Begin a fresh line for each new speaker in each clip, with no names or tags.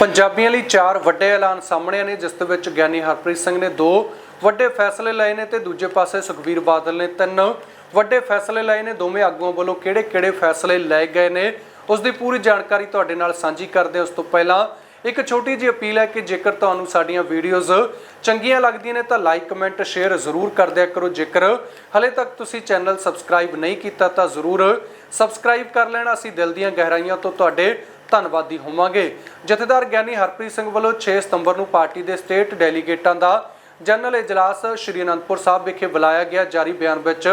ਪੰਜਾਬੀਆਂ ਲਈ ਚਾਰ ਵੱਡੇ ਐਲਾਨ ਸਾਹਮਣੇ ਨੇ, ਜਿਸ ਦੇ ਵਿੱਚ ਗਿਆਨੀ ਹਰਪ੍ਰੀਤ ਸਿੰਘ ਨੇ ਦੋ ਵੱਡੇ ਫੈਸਲੇ ਲਏ ਨੇ ਤੇ ਦੂਜੇ ਪਾਸੇ ਸੁਖਬੀਰ ਬਾਦਲ ਨੇ ਤਿੰਨ ਵੱਡੇ ਫੈਸਲੇ ਲਏ ਨੇ। ਦੋਵੇਂ ਆਗੂਆਂ ਵੱਲੋਂ ਕਿਹੜੇ-ਕਿਹੜੇ ਫੈਸਲੇ ਲਏ ਗਏ ਨੇ, ਉਸ ਦੀ ਪੂਰੀ ਜਾਣਕਾਰੀ ਤੁਹਾਡੇ ਨਾਲ ਸਾਂਝੀ ਕਰਦੇ ਉਸ ਤੋਂ ਪਹਿਲਾਂ ਇੱਕ ਛੋਟੀ ਜਿਹੀ ਅਪੀਲ ਹੈ ਕਿ ਜੇਕਰ ਤੁਹਾਨੂੰ ਸਾਡੀਆਂ ਵੀਡੀਓਜ਼ ਚੰਗੀਆਂ ਲੱਗਦੀਆਂ ਨੇ ਤਾਂ ਲਾਈਕ, ਕਮੈਂਟ, ਸ਼ੇਅਰ ਜ਼ਰੂਰ ਕਰ ਦਿਆ ਕਰੋ। ਜੇਕਰ ਹਲੇ ਤੱਕ ਤੁਸੀਂ ਚੈਨਲ ਸਬਸਕ੍ਰਾਈਬ ਨਹੀਂ ਕੀਤਾ ਤਾਂ ਜ਼ਰੂਰ ਸਬਸਕ੍ਰਾਈਬ ਕਰ ਲੈਣਾ। ਅਸੀਂ ਦਿਲ ਦੀਆਂ ਗਹਿਰਾਈਆਂ ਤੋਂ ਤੁਹਾਡੇ ਧੰਨਵਾਦੀ ਹੋਵਾਂਗੇ। ਜਥੇਦਾਰ ਗਿਆਨੀ ਹਰਪ੍ਰੀਤ ਸਿੰਘ ਵੱਲੋਂ 6 ਸਤੰਬਰ ਨੂੰ ਪਾਰਟੀ ਦੇ ਸਟੇਟ ਡੈਲੀਗੇਟਾਂ ਦਾ ਜਨਰਲ ਇਜਲਾਸ ਸ਼੍ਰੀ ਅਨੰਦਪੁਰ ਸਾਹਿਬ ਵਿਖੇ ਬੁਲਾਇਆ ਗਿਆ। ਜਾਰੀ ਬਿਆਨ ਵਿੱਚ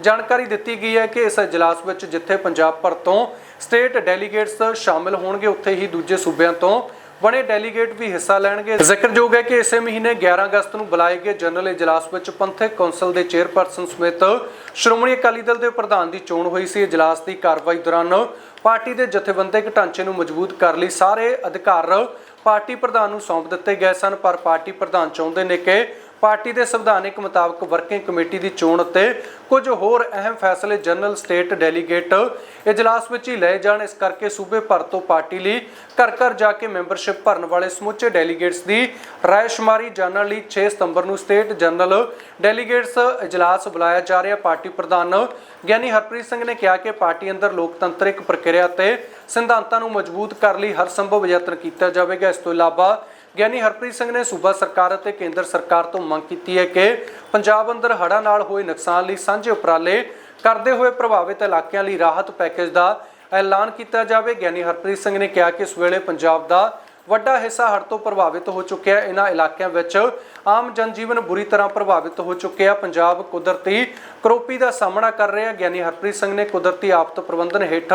ਜਾਣਕਾਰੀ ਦਿੱਤੀ ਗਈ ਹੈ ਕਿ ਇਸ ਇਜਲਾਸ ਵਿੱਚ ਜਿੱਥੇ ਪੰਜਾਬ ਭਰ ਤੋਂ ਸਟੇਟ ਡੈਲੀਗੇਟਸ ਸ਼ਾਮਿਲ ਹੋਣਗੇ, ਉੱਥੇ ਹੀ ਦੂਜੇ ਸੂਬਿਆਂ ਤੋਂ ਬਣੇ ਡੈਲੀਗੇਟ ਵੀ ਹਿੱਸਾ ਲੈਣਗੇ। ਜ਼ਿਕਰਯੋਗ ਹੈ ਕਿ ਇਸੇ ਮਹੀਨੇ 11 ਅਗਸਤ ਨੂੰ ਬੁਲਾਏ ਗਏ ਜਨਰਲ ਇਜਲਾਸ ਵਿੱਚ ਪੰਥਕ ਕੌਂਸਲ ਦੇ ਚੇਅਰਪਰਸਨ ਸਮੇਤ ਸ਼੍ਰੋਮਣੀ ਅਕਾਲੀ ਦਲ ਦੇ ਪ੍ਰਧਾਨ ਦੀ ਚੋਣ ਹੋਈ ਸੀ। ਇਜਲਾਸ ਦੀ ਕਾਰਵਾਈ ਦੌਰਾਨ ਪਾਰਟੀ ਦੇ ਜਥੇਬੰਦਕ ਢਾਂਚੇ ਨੂੰ ਮਜ਼ਬੂਤ ਕਰਨ ਲਈ ਸਾਰੇ ਅਧਿਕਾਰ ਪਾਰਟੀ ਪ੍ਰਧਾਨ ਨੂੰ ਸੌਂਪ ਦਿੱਤੇ ਗਏ ਸਨ, ਪਰ ਪਾਰਟੀ ਪ੍ਰਧਾਨ ਚਾਹੁੰਦੇ ਨੇ ਕਿ ਪਾਰਟੀ ਦੇ ਸੰਵਿਧਾਨਿਕ ਮੁਤਾਬਕ ਵਰਕਿੰਗ ਕਮੇਟੀ ਦੀ ਚੋਣ ਅਤੇ ਕੁਝ ਹੋਰ ਅਹਿਮ ਫੈਸਲੇ ਜਨਰਲ ਸਟੇਟ ਡੈਲੀਗੇਟ ਇਜਲਾਸ ਵਿੱਚ ਹੀ ਲਏ ਜਾਣ। ਇਸ ਕਰਕੇ ਸੂਬੇ ਭਰ ਤੋਂ ਪਾਰਟੀ ਲਈ ਘਰ ਘਰ ਜਾ ਕੇ ਮੈਂਬਰਸ਼ਿਪ ਭਰਨ ਵਾਲੇ ਸਮੁੱਚੇ ਡੈਲੀਗੇਟਸ ਦੀ ਰਾਇਸ਼ੁਮਾਰੀ ਜਾਣਨ ਲਈ 6 ਸਤੰਬਰ ਨੂੰ ਸਟੇਟ ਜਨਰਲ ਡੈਲੀਗੇਟਸ ਇਜਲਾਸ ਬੁਲਾਇਆ ਜਾ ਰਿਹਾ। ਪਾਰਟੀ ਪ੍ਰਧਾਨ ਗਿਆਨੀ ਹਰਪ੍ਰੀਤ ਸਿੰਘ ਨੇ ਕਿਹਾ ਕਿ ਪਾਰਟੀ ਅੰਦਰ ਲੋਕਤੰਤਰਿਕ ਪ੍ਰਕਿਰਿਆ ਤੇ ਸਿਧਾਂਤਾਂ ਨੂੰ ਮਜ਼ਬੂਤ ਕਰਨ ਲਈ ਹਰ ਸੰਭਵ ਯਤਨ ਕੀਤਾ ਜਾਵੇਗਾ। ਇਸ ਤੋਂ ਇਲਾਵਾ ਗਿਆਨੀ ਹਰਪ੍ਰੀਤ ਸਿੰਘ ਨੇ ਸੂਬਾ ਸਰਕਾਰ ਅਤੇ ਕੇਂਦਰ ਸਰਕਾਰ ਤੋਂ ਮੰਗ ਕੀਤੀ ਹੈ ਕਿ ਪੰਜਾਬ ਅੰਦਰ ਹੜ੍ਹਾਂ ਨਾਲ ਹੋਏ ਨੁਕਸਾਨ ਲਈ ਸਾਂਝੇ ਉਪਰਾਲੇ ਕਰਦੇ ਹੋਏ ਪ੍ਰਭਾਵਿਤ ਇਲਾਕਿਆਂ ਲਈ ਰਾਹਤ ਪੈਕੇਜ ਦਾ ਐਲਾਨ ਕੀਤਾ ਜਾਵੇ। ਗਿਆਨੀ ਹਰਪ੍ਰੀਤ ਸਿੰਘ ਨੇ ਕਿਹਾ ਕਿ ਇਸ ਵੇਲੇ ਪੰਜਾਬ ਦਾ ਵੱਡਾ ਹਿੱਸਾ ਹੜ੍ਹ ਤੋਂ ਪ੍ਰਭਾਵਿਤ ਹੋ ਚੁੱਕਿਆ ਹੈ। ਇਹਨਾਂ ਇਲਾਕਿਆਂ ਵਿੱਚ ਆਮ ਜਨਜੀਵਨ ਬੁਰੀ ਤਰ੍ਹਾਂ ਪ੍ਰਭਾਵਿਤ ਹੋ ਚੁੱਕਿਆ। ਪੰਜਾਬ ਕੁਦਰਤੀ ਕਰੋਪੀ ਦਾ ਸਾਹਮਣਾ ਕਰ ਰਿਹਾ। ਗਿਆਨੀ ਹਰਪ੍ਰੀਤ ਸਿੰਘ ਨੇ ਕੁਦਰਤੀ ਆਫਤ ਪ੍ਰਬੰਧਨ ਹੇਠ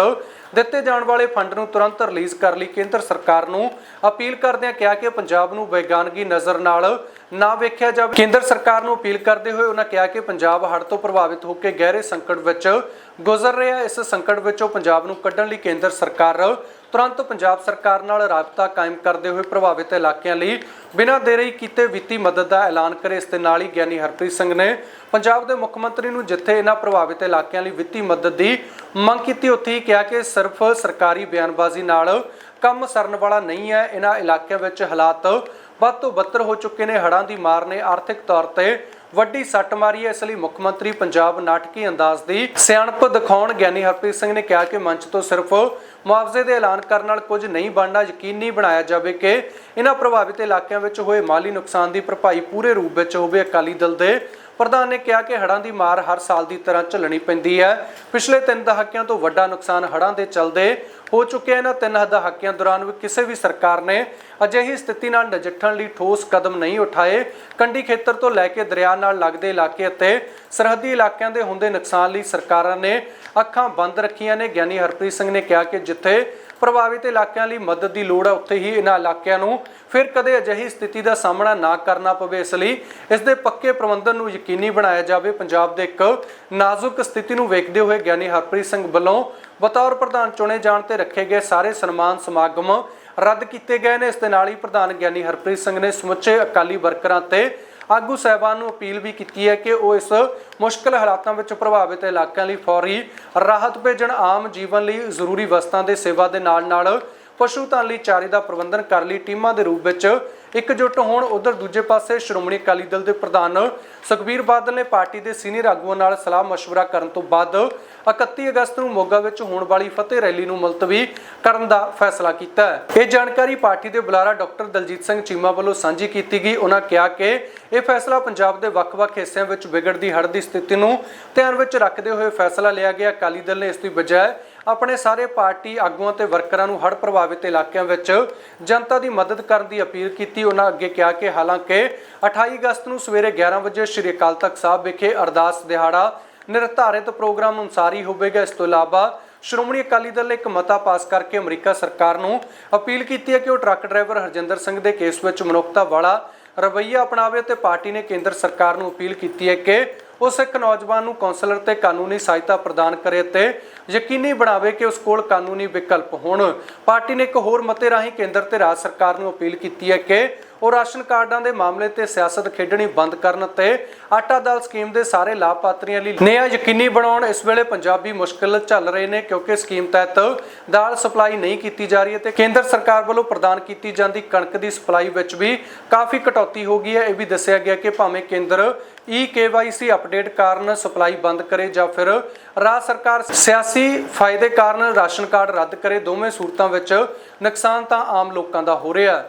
ਦਿੱਤੇ ਜਾਣ ਵਾਲੇ ਫੰਡ ਨੂੰ ਤੁਰੰਤ ਰਿਲੀਜ਼ ਕਰਨ ਲਈ। ਕੇਂਦਰ ਸਰਕਾਰ ਨੂੰ ਅਪੀਲ ਕਰਦਿਆਂ ਕਿਹਾ ਕਿ ਪੰਜਾਬ ਨੂੰ ਵਿਗਿਆਨਗੀ ਨਜ਼ਰ ਨਾਲ ਨਾ ਵੇਖਿਆ ਜਾਵੇ। ਕੇਂਦਰ ਸਰਕਾਰ ਨੂੰ ਅਪੀਲ ਕਰਦੇ ਹੋਏ ਉਹਨਾਂ ਕਿਹਾ ਕਿ ਪੰਜਾਬ ਹੜ੍ਹ ਤੋਂ ਪ੍ਰਭਾਵਿਤ ਹੋ ਕੇ ਗਹਿਰੇ ਸੰਕਟ ਵਿੱਚ ਗੁਜ਼ਰ ਰਿਹਾ। ਇਸ ਸੰਕਟ ਵਿੱਚੋਂ ਪੰਜਾਬ ਨੂੰ ਕੱਢਣ ਲਈ ਕੇਂਦਰ ਸਰਕਾਰ ਤੁਰੰਤ ਪੰਜਾਬ ਸਰਕਾਰ ਨਾਲ ਰਾਬਤਾ ਕਾਇਮ ਕਰਦੇ ਹੋਏ ਪ੍ਰਭਾਵਿਤ ਇਲਾਕਿਆਂ ਲਈ ਬਿਨਾਂ ਦੇਰੀ ਕੀਤੇ ਵਿੱਤੀ ਮਦਦ ਦਾ ਐਲਾਨ ਕਰੇ, ਇਸ ਦੇ ਨਾਲ ਹੀ ਗਿਆਨੀ ਹਰਪ੍ਰੀਤ ਸਿੰਘ ਨੇ ਪੰਜਾਬ ਦੇ ਮੁੱਖ ਮੰਤਰੀ ਨੂੰ ਜਿੱਥੇ ਇਹਨਾਂ ਪ੍ਰਭਾਵਿਤ ਇਲਾਕਿਆਂ ਲਈ ਵਿੱਤੀ ਮਦਦ ਦੀ ਮੰਗ ਕੀਤੀ, ਉੱਥੇ ਹੀ ਕਿਹਾ ਕਿ ਸਿਰਫ ਸਰਕਾਰੀ ਬਿਆਨਬਾਜ਼ੀ ਨਾਲ ਕੰਮ ਸਰਨ ਵਾਲਾ ਨਹੀਂ ਹੈ। ਇਹਨਾਂ ਇਲਾਕਿਆਂ ਵਿੱਚ ਹਾਲਾਤ ਵੱਧ ਤੋਂ ਬੱਤਰ ਹੋ ਚੁੱਕੇ ਨੇ, ਹੜ੍ਹਾਂ ਦੀ ਮਾਰ ਨੇ ਆਰਥਿਕ ਤੌਰ ਤੇ ਵੱਡੀ ਸੱਟ ਮਾਰੀ ਹੈ। ਇਸ ਲਈ ਮੁੱਖ ਮੰਤਰੀ ਪੰਜਾਬ ਨਾਟਕੀ ਅੰਦਾਜ਼ ਦੀ ਸਿਆਣਪ ਦਿਖਾਉਣ ਗਿਆਨੀ ਹਰਪ੍ਰੀਤ ਸਿੰਘ ਨੇ ਕਿਹਾ ਕਿ ਮੰਚ ਤੋਂ ਸਿਰਫ ਮੁਆਵਜ਼ੇ ਦੇ ਐਲਾਨ ਕਰਨ ਨਾਲ ਕੁਝ ਨਹੀਂ ਬਣਨਾ ਯਕੀਨੀ ਬਣਾਇਆ ਜਾਵੇ ਕਿ ਇਹਨਾਂ ਪ੍ਰਭਾਵਿਤ ਇਲਾਕਿਆਂ ਵਿੱਚ ਹੋਏ ਮਾਲੀ ਨੁਕਸਾਨ ਦੀ ਭਰਪਾਈ ਪੂਰੇ ਰੂਪ ਵਿੱਚ ਹੋਵੇ। ਅਕਾਲੀ ਦਲ ਦੇ ਪ੍ਰਧਾਨ ਨੇ ਕਿਹਾ ਕਿ ਹੜ੍ਹਾਂ ਦੀ ਮਾਰ ਹਰ ਸਾਲ ਦੀ ਤਰ੍ਹਾਂ ਝੱਲਣੀ ਪੈਂਦੀ ਹੈ। ਪਿਛਲੇ ਤਿੰਨ ਦਹਾਕਿਆਂ ਤੋਂ ਵੱਡਾ ਨੁਕਸਾਨ ਹੜ੍ਹਾਂ ਦੇ ਚੱਲਦੇ ਹੋ ਚੁੱਕਿਆ ਇਹਨਾਂ ਤਿੰਨ ਦਹਾਕਿਆਂ ਦੌਰਾਨ ਵੀ ਕਿਸੇ ਵੀ ਸਰਕਾਰ ਨੇ ਅਜਿਹੀ ਸਥਿਤੀ ਨਾਲ ਨਜਿੱਠਣ ਲਈ ਠੋਸ ਕਦਮ ਨਹੀਂ ਉਠਾਏ। ਕੰਢੀ ਖੇਤਰ ਤੋਂ ਲੈ ਕੇ ਦਰਿਆ ਨਾਲ ਲੱਗਦੇ ਇਲਾਕੇ ਅਤੇ ਸਰਹੱਦੀ ਇਲਾਕਿਆਂ ਦੇ ਹੁੰਦੇ ਨੁਕਸਾਨ ਲਈ ਸਰਕਾਰਾਂ ਨੇ ਅੱਖਾਂ ਬੰਦ ਰੱਖੀਆਂ ਨੇ। ਗਿਆਨੀ ਹਰਪ੍ਰੀਤ ਸਿੰਘ ਨੇ ਕਿਹਾ ਕਿ ਜਿੱਥੇ ਪ੍ਰਭਾਵਿਤ ਇਲਾਕਿਆਂ ਲਈ ਮਦਦ ਦੀ ਲੋੜ ਹੈ ਉੱਥੇ ਹੀ ਇਹਨਾਂ ਇਲਾਕਿਆਂ ਨੂੰ ਫਿਰ ਕਦੇ ਅਜਿਹੀ ਸਥਿਤੀ ਦਾ ਸਾਹਮਣਾ ਨਾ ਕਰਨਾ ਪਵੇ ਇਸ ਲਈ ਇਸ ਦੇ ਪੱਕੇ ਪ੍ਰਬੰਧਨ ਨੂੰ ਯਕੀਨੀ ਬਣਾਇਆ ਜਾਵੇ। ਪੰਜਾਬ ਦੇ ਇੱਕ ਨਾਜ਼ੁਕ ਸਥਿਤੀ ਨੂੰ ਵੇਖਦੇ ਹੋਏ ਗਿਆਨੀ ਹਰਪ੍ਰੀਤ ਸਿੰਘ ਵੱਲੋਂ ਬਤੌਰ ਪ੍ਰਧਾਨ ਚੁਣੇ ਜਾਣ ਤੇ ਰੱਖੇ ਗਏ ਸਾਰੇ ਸਨਮਾਨ ਸਮਾਗਮ ਰੱਦ ਕੀਤੇ ਗਏ ਨੇ। ਇਸ ਦੇ ਨਾਲ ਹੀ ਪ੍ਰਧਾਨ ਗਿਆਨੀ ਹਰਪ੍ਰੀਤ ਸਿੰਘ ਨੇ ਸਮੁੱਚੇ ਅਕਾਲੀ ਵਰਕਰਾਂ ਤੇ ਆਗੂ ਸਹਿਬਾਨ ਨੂੰ ਅਪੀਲ ਵੀ ਕੀਤੀ ਹੈ ਕਿ ਉਹ ਇਸ ਮੁਸ਼ਕਲ ਹਾਲਾਤਾਂ ਵਿੱਚ ਪ੍ਰਭਾਵਿਤ ਇਲਾਕਿਆਂ ਲਈ ਫੌਰੀ ਰਾਹਤ ਭੇਜਣ, ਆਮ ਜੀਵਨ ਲਈ ਜ਼ਰੂਰੀ ਵਸਤਾਂ ਦੇ ਸੇਵਾ ਦੇ ਨਾਲ ਨਾਲ ਪਸ਼ੂ ਧਨ ਲਈ ਚਾਰੇ ਦਾ ਪ੍ਰਬੰਧਨ ਕਰ ਲਈ ਟੀਮਾਂ ਦੇ ਰੂਪ ਵਿੱਚ ਇਕਜੁੱਟ ਹੋਣ, ਉਧਰ ਦੂਜੇ ਪਾਸੇ ਸ਼੍ਰੋਮਣੀ ਅਕਾਲੀ ਦਲ ਦੇ ਪ੍ਰਧਾਨ ਸੁਖਬੀਰ ਬਾਦਲ ਨੇ ਪਾਰਟੀ ਦੇ ਸੀਨੀਅਰ ਆਗੂਆਂ ਨਾਲ ਸਲਾਹ مشਵਰਾ ਕਰਨ ਤੋਂ ਬਾਅਦ 31 ਅਗਸਤ ਨੂੰ ਮੋਗਾ ਵਿੱਚ ਹੋਣ ਵਾਲੀ ਫਤਿਹ ਰੈਲੀ ਨੂੰ ਮੁਲਤਵੀ ਕਰਨ ਦਾ ਫੈਸਲਾ ਕੀਤਾ ਇਹ ਜਾਣਕਾਰੀ ਪਾਰਟੀ ਦੇ ਬੁਲਾਰਾ ਡਾਕਟਰ ਦਲਜੀਤ ਸਿੰਘ ਚੀਮਾ ਵੱਲੋਂ ਸਾਂਝੀ ਕੀਤੀ ਗਈ। ਉਹਨਾਂ ਕਿਹਾ ਕਿ ਇਹ ਫੈਸਲਾ ਪੰਜਾਬ ਦੇ ਵੱਖ-ਵੱਖ ਹਿੱਸਿਆਂ ਵਿੱਚ ਵਿਗੜਦੀ ਹੜ੍ਹ ਦੀ ਸਥਿਤੀ ਨੂੰ ਧਿਆਨ ਵਿੱਚ ਰੱਖਦੇ ਹੋਏ ਫੈਸਲਾ ਲਿਆ ਗਿਆ। ਅਕਾਲੀ ਦਲ ਨੇ ਇਸ ਦੀ ਬਜਾਏ ਆਪਣੇ ਸਾਰੇ ਪਾਰਟੀ ਆਗੂਆਂ ਤੇ ਵਰਕਰਾਂ ਨੂੰ ਹੜ੍ਹ ਪ੍ਰਭਾਵਿਤ ਇਲਾਕਿਆਂ ਵਿੱਚ ਜਨਤਾ ਦੀ ਮਦਦ ਕਰਨ ਦੀ ਅਪੀਲ ਕੀਤੀ। ਉਹਨਾਂ ਅੱਗੇ ਕਿਹਾ ਕਿ ਹਾਲਾਂਕਿ 28 ਅਗਸਤ ਨੂੰ ਸਵੇਰੇ 11 ਵਜੇ ਸ਼੍ਰੀ ਅਕਾਲ ਤਖਤ ਸਾਹਿਬ ਵਿਖੇ ਅਰਦਾਸ ਦਿਹਾੜਾ ਨਿਰਧਾਰਿਤ ਪ੍ਰੋਗਰਾਮ ਅਨੁਸਾਰ ਹੀ ਹੋਵੇਗਾ। ਇਸ ਤੋਂ ਇਲਾਵਾ ਸ਼੍ਰੋਮਣੀ ਅਕਾਲੀ ਦਲ ਨੇ ਇੱਕ ਮਤਾ ਪਾਸ ਕਰਕੇ ਅਮਰੀਕਾ ਸਰਕਾਰ ਨੂੰ ਅਪੀਲ ਕੀਤੀ ਹੈ ਕਿ ਉਹ ਟਰੱਕ ਡਰਾਈਵਰ ਹਰਜਿੰਦਰ ਸਿੰਘ ਦੇ ਕੇਸ ਵਿੱਚ ਮਨੁੱਖਤਾ ਵਾਲਾ ਰਵੱਈਆ ਅਪਣਾਵੇ ਤੇ ਪਾਰਟੀ ਨੇ ਕੇਂਦਰ ਸਰਕਾਰ ਨੂੰ ਅਪੀਲ ਕੀਤੀ ਹੈ ਕਿ ਉਸ ਇੱਕ ਨੌਜਵਾਨ ਨੂੰ ਕਾਉਂਸਲਰ ਤੇ ਕਾਨੂੰਨੀ ਸਹਾਇਤਾ ਪ੍ਰਦਾਨ ਕਰੇ ਤੇ ਯਕੀਨੀ ਬਣਾਵੇ ਕਿ ਉਸ ਕੋਲ ਕਾਨੂੰਨੀ ਵਿਕਲਪ ਹੋਣ। ਪਾਰਟੀ ਨੇ ਇੱਕ ਹੋਰ ਮਤੇ ਰਾਹੀਂ ਕੇਂਦਰ ਤੇ ਰਾਜ ਸਰਕਾਰ ਨੂੰ ਅਪੀਲ ਕੀਤੀ ਹੈ ਕਿ ਉਹ ਰਾਸ਼ਨ ਕਾਰਡਾਂ ਦੇ ਮਾਮਲੇ ਤੇ ਸਿਆਸਤ ਖੇਡਣੀ ਬੰਦ ਕਰਨ ਤੇ ਆਟਾ ਦਾਲ ਸਕੀਮ ਦੇ ਸਾਰੇ ਲਾਭਪਾਤਰੀਆਂ ਲਈ ਨਿਆਂ ਯਕੀਨੀ ਬਣਾਉਣ। ਇਸ ਵੇਲੇ ਪੰਜਾਬੀ ਮੁਸ਼ਕਲ ਝੱਲ ਰਹੇ ਨੇ ਕਿਉਂਕਿ ਸਕੀਮ ਤਹਿਤ ਦਾਲ ਸਪਲਾਈ ਨਹੀਂ ਕੀਤੀ ਜਾ ਰਹੀ ਹੈ ਤੇ ਕੇਂਦਰ ਸਰਕਾਰ ਵੱਲੋਂ ਪ੍ਰਦਾਨ ਕੀਤੀ ਜਾਂਦੀ ਕਣਕ ਦੀ ਸਪਲਾਈ ਵਿੱਚ ਵੀ ਕਾਫੀ ਕਟੌਤੀ ਹੋ ਗਈ ਹੈ। ਇਹ ਵੀ ਦੱਸਿਆ ਗਿਆ ਕਿ ਭਾਵੇਂ ਕੇਂਦਰ ਈ KYC ਅਪਡੇਟ ਕਾਰਨ ਸਪਲਾਈ ਬੰਦ ਕਰੇ ਜਾਂ ਫਿਰ ਰਾਜ ਸਰਕਾਰ ਸਿਆਸੀ ਫਾਇਦੇ ਕਾਰਨ ਰਾਸ਼ਨ ਕਾਰਡ ਰੱਦ ਕਰੇ, ਦੋਵੇਂ ਸੂਰਤਾਂ ਵਿੱਚ ਨੁਕਸਾਨ ਤਾਂ ਆਮ ਲੋਕਾਂ ਦਾ ਹੋ ਰਿਹਾ। ਹੈ